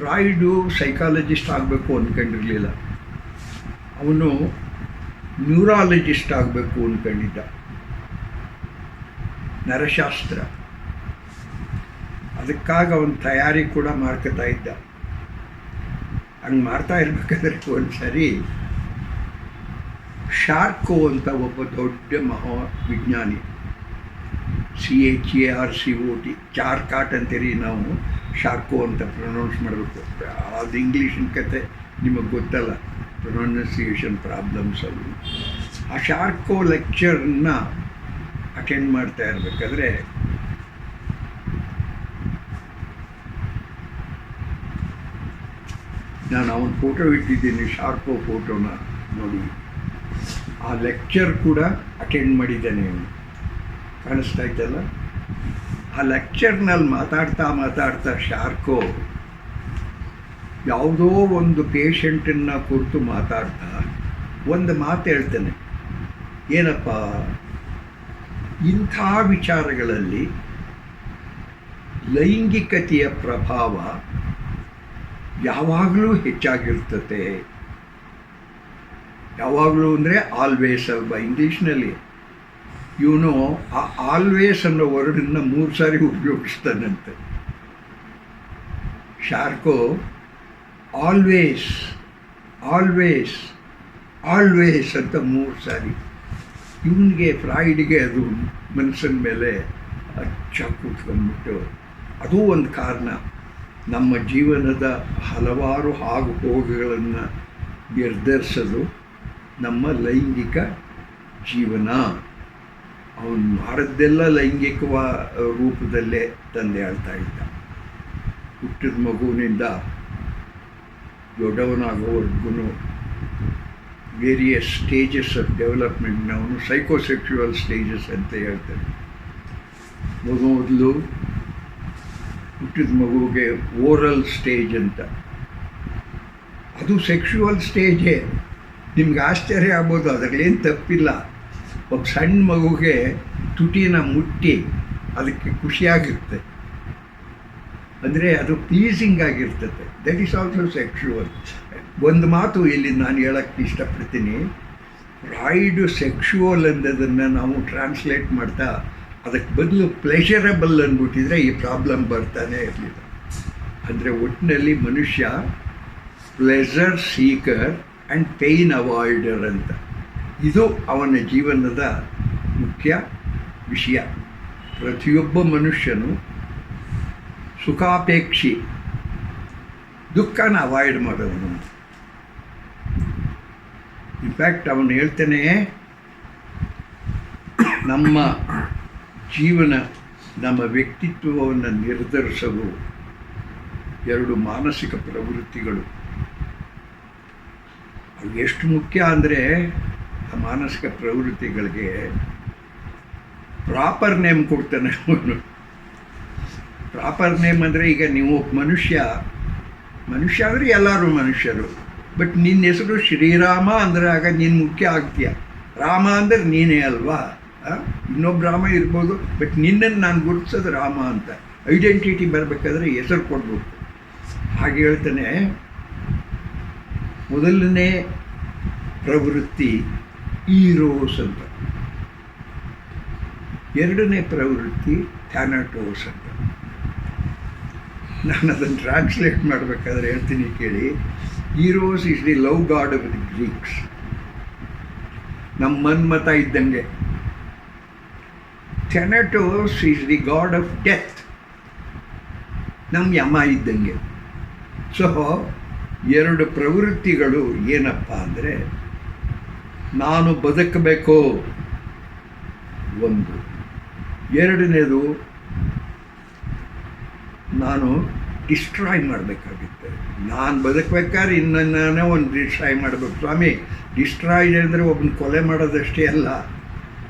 ಫ್ರಾಯ್ಡು psychologist ಆಗಬೇಕು ಅಂದ್ಕೊಂಡಿರಲಿಲ್ಲ ಅವನು neurologist ಆಗಬೇಕು ಅಂದ್ಕೊಂಡಿದ್ದ ನರಶಾಸ್ತ್ರ. ಅದಕ್ಕಾಗಿ ಅವನ ತಯಾರಿ ಕೂಡ ಮಾಡ್ಕೋತಾ ಇದ್ದ. ಹಂಗೆ ಮಾಡ್ತಾ ಇರಬೇಕಾದ್ರೆ ಒಂದು ಸರಿ ಶಾರ್ಕೋ ಅಂತ ಒಬ್ಬ ದೊಡ್ಡ ಮಹಾ ವಿಜ್ಞಾನಿ C H A R C O T Charcot ಅಂತೀರಿ ನಾವು ಶಾರ್ಕೋ ಅಂತ ಪ್ರೊನೌನ್ಸ್ ಮಾಡಬೇಕು. ಅದು ಇಂಗ್ಲೀಷಿನ ಕತೆ ನಿಮಗೆ ಗೊತ್ತಲ್ಲ ಪ್ರೊನೌನ್ಸಿಯೇಷನ್ ಪ್ರಾಬ್ಲಮ್ಸ್ ಅದು. ಆ ಶಾರ್ಕೋ ಲೆಕ್ಚರ್ನ ಅಟೆಂಡ್ ಮಾಡ್ತಾ ಇರಬೇಕಾದ್ರೆ ನಾನು ಅವನ ಫೋಟೋ ಇಟ್ಟಿದ್ದೀನಿ ಶಾರ್ಕೋ ಫೋಟೋನ ನೋಡಿ. ಆ ಲೆಕ್ಚರ್ ಕೂಡ ಅಟೆಂಡ್ ಮಾಡಿದ್ದಾನೆ ಅವನು. ಕಾಣಿಸ್ತಾ ಇದ್ದಲ್ಲ ಆ ಲೆಕ್ಚರ್ನಲ್ಲಿ ಮಾತಾಡ್ತಾ ಮಾತಾಡ್ತಾ ಶಾರ್ಕೋ ಯಾವುದೋ ಒಂದು ಪೇಷಂಟನ್ನು ಕುರಿತು ಮಾತಾಡ್ತಾ ಒಂದು ಮಾತು ಹೇಳ್ತಾನೆ. ಏನಪ್ಪ? ಇಂಥ ವಿಚಾರಗಳಲ್ಲಿ ಲೈಂಗಿಕತೆಯ ಪ್ರಭಾವ ಯಾವಾಗಲೂ ಹೆಚ್ಚಾಗಿರ್ತದೆ ಯಾವಾಗಲೂ ಅಂದರೆ ಆಲ್ವೇಸ್ ಅಲ್ವಾ ಇಂಗ್ಲೀಷ್ನಲ್ಲಿ ಇವನು ಆ ಆಲ್ವೇಸ್ ಅನ್ನೋ ವರ್ಡನ್ನು ಮೂರು ಸಾರಿ ಉಪಯೋಗಿಸ್ತಾನಂತೆ. ಶಾರ್ಕೋ ಆಲ್ವೇಸ್ ಆಲ್ವೇಸ್ ಆಲ್ವೇಸ್ ಅಂತ ಮೂರು ಸಾರಿ. ಇವನಿಗೆ, ಫ್ರಾಯ್ಡ್ಗೆ ಅದು ಮನಸ್ಸಿನ ಮೇಲೆ ಅಚ್ಚ ಕೂತ್ಕೊಂಡ್ಬಿಟ್ಟು ಅದು ಒಂದು ಕಾರಣ. ನಮ್ಮ ಜೀವನದ ಹಲವಾರು ಆಗು ಹೋಗುಗಳನ್ನು ನಿರ್ಧರಿಸಲು ನಮ್ಮ ಲೈಂಗಿಕ ಜೀವನ. ಅವನು ಮಾಡಿದ್ದೆಲ್ಲ ಲೈಂಗಿಕವ ರೂಪದಲ್ಲೇ ತಂದೆ ಆಳ್ತಾ ಇದ್ದ. ಹುಟ್ಟಿದ ಮಗುವಿನಿಂದ ದೊಡ್ಡವನಾಗೋವರೆಗೂ ವೇರಿಯಸ್ ಸ್ಟೇಜಸ್ ಆಫ್ ಡೆವಲಪ್ಮೆಂಟ್ನ ಅವನು ಸೈಕೋಸೆಕ್ಚುವಲ್ ಸ್ಟೇಜಸ್ ಅಂತ ಹೇಳ್ತಾರೆ ಮಗು ಮೊದಲು ಹುಟ್ಟಿದ ಮಗುವಿಗೆ ಓರಲ್ ಸ್ಟೇಜ್ ಅಂತ. ಅದು ಸೆಕ್ಷುವಲ್ ಸ್ಟೇಜೇ ನಿಮ್ಗೆ ಆಶ್ಚರ್ಯ ಆಗ್ಬೋದು ಅದರಲ್ಲೇನು ತಪ್ಪಿಲ್ಲ. ಒಬ್ಬ ಸಣ್ಣ ಮಗುಗೆ ತುಟಿನ ಮುಟ್ಟಿ ಅದಕ್ಕೆ ಖುಷಿಯಾಗಿರುತ್ತೆ. ಅಂದರೆ ಅದು ಪ್ಲೀಸಿಂಗ್ ಆಗಿರ್ತದೆ. ದಟ್ ಈಸ್ ಆಲ್ಸೋ ಸೆಕ್ಷುವಲ್ ಒಂದು ಮಾತು ಇಲ್ಲಿ ನಾನು ಹೇಳಕ್ಕೆ ಇಷ್ಟಪಡ್ತೀನಿ. ರಾಯ್ಡು ಸೆಕ್ಷುವಲ್ ಅನ್ನೋದನ್ನು ನಾವು ಟ್ರಾನ್ಸ್ಲೇಟ್ ಮಾಡ್ತಾ ಅದಕ್ಕೆ ಬದಲು ಪ್ಲೆಷರಬಲ್ ಅಂದ್ಬಿಟ್ಟಿದ್ರೆ ಈ ಪ್ರಾಬ್ಲಮ್ ಬರ್ತಾನೆ ಇರಲಿಲ್ಲ. ಅಂದರೆ ಒಟ್ಟಿನಲ್ಲಿ ಮನುಷ್ಯ pleasure seeker and pain avoider ಅಂತ. ಇದು ಅವನ ಜೀವನದ ಮುಖ್ಯ ವಿಷಯ. ಪ್ರತಿಯೊಬ್ಬ ಮನುಷ್ಯನು ಸುಖಾಪೇಕ್ಷಿ, ದುಃಖನ ಅವಾಯ್ಡ್ ಮಾಡೋನು ಇನ್ಫ್ಯಾಕ್ಟ್ ಅವನು ಹೇಳ್ತಾನೆ, ನಮ್ಮ ಜೀವನ, ನಮ್ಮ ವ್ಯಕ್ತಿತ್ವವನ್ನು ನಿರ್ಧರಿಸಲು ಎರಡು ಮಾನಸಿಕ ಪ್ರವೃತ್ತಿಗಳು. ಅವು ಎಷ್ಟು ಮುಖ್ಯ ಅಂದರೆ ಮಾನಸಿಕ ಪ್ರವೃತ್ತಿಗಳಿಗೆ ಪ್ರಾಪರ್ ನೇಮ್ ಕೊಡ್ತಾನೆ ಅವನು. ಪ್ರಾಪರ್ ನೇಮ್ ಅಂದರೆ ಈಗ ನೀವು ಮನುಷ್ಯ ಮನುಷ್ಯ ಅಂದರೆ ಎಲ್ಲರೂ ಮನುಷ್ಯರು. ಬಟ್ ನಿನ್ನ ಹೆಸರು ಶ್ರೀರಾಮ ಅಂದರೆ ಆಗ ನೀನು ಮುಖ್ಯ ಆಗ್ತೀಯ. ರಾಮ ಅಂದರೆ ನೀನೇ ಅಲ್ವಾ? ಇನ್ನೊಬ್ಬ ರಾಮ ಇರ್ಬೋದು ಬಟ್ ನಿನ್ನನ್ನು ನಾನು ಗುರುತಿಸೋದು ರಾಮ ಅಂತ. ಐಡೆಂಟಿಟಿ ಬರಬೇಕಾದ್ರೆ ಹೆಸರು ಕೊಡ್ಬೇಕು. ಹಾಗೆ ಹೇಳ್ತಾನೆ, ಮೊದಲನೇ ಪ್ರವೃತ್ತಿ ಈರೋಸ್ ಅಂತ. ಎರಡನೇ ಪ್ರವೃತ್ತಿ ಥ್ಯಾನಟೋಸ್ ಅಂತ. ನಾನು ಅದನ್ನು ಟ್ರಾನ್ಸ್ಲೇಟ್ ಮಾಡಬೇಕಾದ್ರೆ ಹೇಳ್ತೀನಿ ಕೇಳಿ. Eros is the love god of the Greeks ನಮ್ಮ ಮನ್ಮತ ಇದ್ದಂಗೆ. Thanatos is the god of death ನಮ್ಮ ಯಮ ಇದ್ದಂಗೆ. ಸೊ ಎರಡು ಪ್ರವೃತ್ತಿಗಳು ಏನಪ್ಪ ಅಂದರೆ ನಾನು ಬದುಕಬೇಕು. ಒಂದು. ಎರಡನೇದು, ನಾನು ಡಿಸ್ಟ್ರಾಯ್ ಮಾಡಬೇಕಾಗಿತ್ತು. ನಾನು ಬದುಕಬೇಕಾದ್ರೆ ಇನ್ನೊಂದೇ ಒಂದು ಡಿಸ್ಟ್ರಾಯ್ ಮಾಡಬೇಕು. ಸ್ವಾಮಿ ಡಿಸ್ಟ್ರಾಯ್ ಅಂದರೆ ಒಬ್ಬನ ಕೊಲೆ ಮಾಡೋದಷ್ಟೇ ಅಲ್ಲ.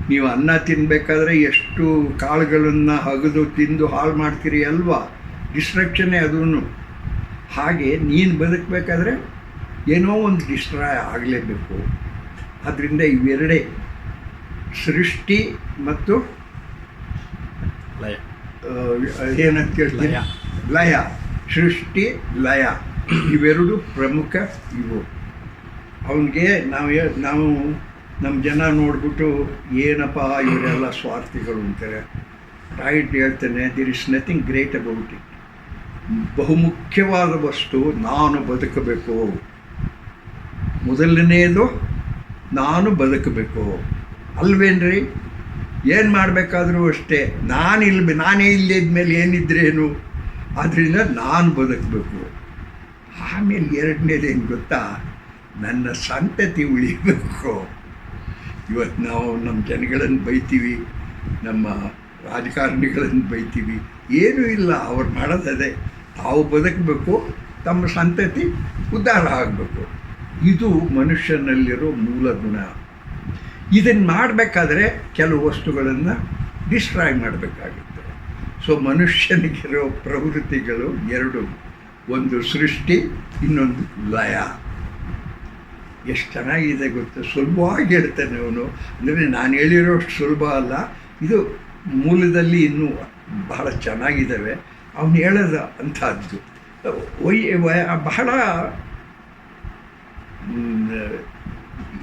ನೀವು ಅನ್ನ ತಿನ್ನಬೇಕಾದ್ರೆ ಎಷ್ಟು ಕಾಳುಗಳನ್ನು ಹಗದು, ತಿಂದು ಹಾಳು ಮಾಡ್ತೀರಿ ಅಲ್ವಾ? ಡಿಸ್ಟ್ರಕ್ಷನ್ನೇ ಅದೂ ಹಾಗೆ ನೀನು ಬದುಕಬೇಕಾದ್ರೆ ಏನೋ ಒಂದು ಡಿಸ್ಟ್ರಾಯ್ ಆಗಲೇಬೇಕು. ಆದ್ದರಿಂದ ಇವೆರಡೇ ಸೃಷ್ಟಿ ಮತ್ತು ಲಯ. ಏನಂತ ಲಯ. ಲಯ. ಸೃಷ್ಟಿ ಲಯ. ಇವೆರಡು ಪ್ರಮುಖ ಇವು. ಅವನಿಗೆ ನಾವು ನಾವು ನಮ್ಮ ಜನ ನೋಡ್ಬಿಟ್ಟು ಏನಪ್ಪ ಇವರೆಲ್ಲ ಸ್ವಾರ್ಥಿಗಳು ಅಂತಾರೆ. ರೈಟ್ ಹೇಳ್ತಾನೆ there is nothing great about it ಬಹುಮುಖ್ಯವಾದ ವಸ್ತು ನಾನು ಬದುಕಬೇಕು. ಮೊದಲನೆಯದು ನಾನು ಬದುಕಬೇಕು. ಅಲ್ವೇನ್ರಿ? ಏನು ಮಾಡಬೇಕಾದರೂ ಅಷ್ಟೇ. ನಾನು ಇಲ್ಲಿ ನಾನೇ ಇಲ್ಲದಿದ್ಮೇಲೆ ಏನಿದ್ರೇನು? ಆದ್ದರಿಂದ ನಾನು ಬದುಕಬೇಕು. ಆಮೇಲೆ ಎರಡನೇದೇನು ಗೊತ್ತಾ? ನನ್ನ ಸಂತತಿ ಉಳಿಬೇಕು. ಇವತ್ತು ನಾವು ನಮ್ಮ ಜನಗಳನ್ನು ಬೈತೀವಿ, ನಮ್ಮ ರಾಜಕಾರಣಿಗಳನ್ನು ಬೈತೀವಿ. ಏನೂ ಇಲ್ಲ, ಅವ್ರು ಮಾಡೋದದೇ ತಾವು ಬದುಕಬೇಕು, ತಮ್ಮ ಸಂತತಿ ಉದ್ಧಾರ ಆಗಬೇಕು. ಇದು ಮನುಷ್ಯನಲ್ಲಿರೋ ಮೂಲ ಗುಣ. ಇದನ್ನು ಮಾಡಬೇಕಾದ್ರೆ ಕೆಲವು ವಸ್ತುಗಳನ್ನು ಡಿಸ್ಟ್ರಾಯ್ ಮಾಡಬೇಕಾಗುತ್ತೆ. ಸೊ ಮನುಷ್ಯನಿಗಿರೋ ಪ್ರವೃತ್ತಿಗಳು ಎರಡು. ಒಂದು ಸೃಷ್ಟಿ, ಇನ್ನೊಂದು ಲಯ. ಎಷ್ಟು ಚೆನ್ನಾಗಿದೆ ಗೊತ್ತು? ಸುಲಭವಾಗಿ ಹೇಳ್ತಾನೆ ಅವನು. ಅಂದರೆ ನಾನು ಹೇಳಿರೋಷ್ಟು ಸುಲಭ ಅಲ್ಲ. ಇದು ಮೂಲದಲ್ಲಿ ಇನ್ನೂ ಬಹಳ ಚೆನ್ನಾಗಿದ್ದಾವೆ. ಅವನು ಹೇಳೋದ ಅಂಥದ್ದು. ಒಯ್ ಬಹಳ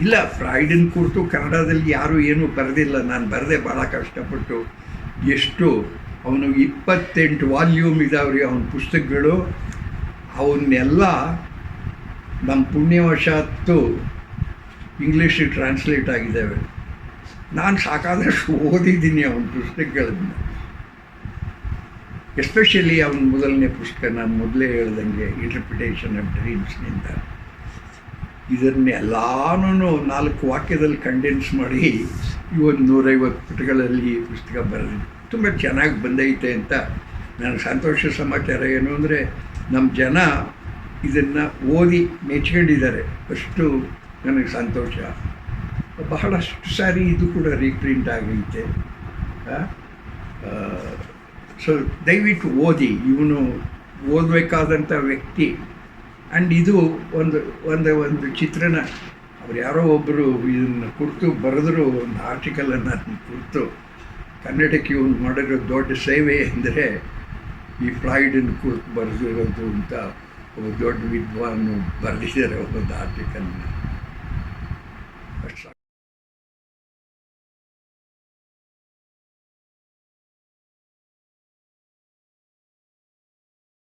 ಇಲ್ಲ, ಫ್ರಾಯ್ಡನ್ ಕುರಿತು ಕನ್ನಡದಲ್ಲಿ ಯಾರೂ ಏನೂ ಬರೆದಿಲ್ಲ. ನಾನು ಬರೆದೆ ಭಾಳ ಕಷ್ಟಪಟ್ಟು ಎಷ್ಟು ಅವನು ಇಪ್ಪತ್ತೆಂಟು ವಾಲ್ಯೂಮ್ ಇದಾವ್ರಿ ಅವನ ಪುಸ್ತಕಗಳು. ಅವನ್ನೆಲ್ಲ ನಮ್ಮ ಪುಣ್ಯವಶಾತ್ತು ಇಂಗ್ಲೀಷಿಗೆ ಟ್ರಾನ್ಸ್ಲೇಟ್ ಆಗಿದ್ದಾವೆ. ನಾನು ಸಾಕಾದಷ್ಟು ಓದಿದ್ದೀನಿ ಅವನ ಪುಸ್ತಕಗಳನ್ನು. ಎಸ್ಪೆಷಲಿ ಅವನ ಮೊದಲನೇ ಪುಸ್ತಕ, ನಾನು ಮೊದಲೇ ಹೇಳ್ದಂಗೆ ಇಂಟರ್ಪ್ರಿಟೇಷನ್ ಆಫ್ ಡ್ರೀಮ್ಸ್ನಿಂದ ಇದನ್ನೆಲ್ಲಾನು ನಾಲ್ಕು ವಾಕ್ಯದಲ್ಲಿ ಕಂಡೆನ್ಸ್ ಮಾಡಿ ಈ ಒಂದು ನೂರೈವತ್ತು ಪುಟಗಳಲ್ಲಿ ಪುಸ್ತಕ ಬರೆದಿದೆ. ತುಂಬ ಚೆನ್ನಾಗಿ ಬಂದೈತೆ ಅಂತ ನನಗೆ ಸಂತೋಷ ಸಮಾಚಾರ ಏನು ಅಂದರೆ ನಮ್ಮ ಜನ ಇದನ್ನು ಓದಿ ಮೆಚ್ಕೊಂಡಿದ್ದಾರೆ. ಅಷ್ಟು ನನಗೆ ಸಂತೋಷ. ಬಹಳಷ್ಟು ಸಾರಿ ಇದು ಕೂಡ ರೀಪ್ರಿಂಟ್ ಆಗೈತೆ. ಸೊ ದಯವಿಟ್ಟು ಓದಿ. ಇವನು ಓದಬೇಕಾದಂಥ ವ್ಯಕ್ತಿ ಆ್ಯಂಡ್ ಇದು ಒಂದು ಒಂದು ಒಂದು ಚಿತ್ರಣ. ಅವ್ರು ಯಾರೋ ಒಬ್ಬರು ಇದನ್ನು ಕುರಿತು ಬರೆದ್ರು, ಒಂದು ಆರ್ಟಿಕಲನ್ನು ಕುರಿತು. ಕನ್ನಡಕ್ಕೆ ಒಂದು ಮಾಡಿರೋ ದೊಡ್ಡ ಸೇವೆ ಅಂದರೆ ಈ ಫ್ಲಾಯ್ಡನ್ನು ಕುರಿತು ಬರೆದಿರೋದು ಅಂತ ಒಬ್ಬ ದೊಡ್ಡ ವಿದ್ವಾನ್ ಬರೆದಿದ್ದಾರೆ ಒಂದು ಆರ್ಟಿಕಲ್ನ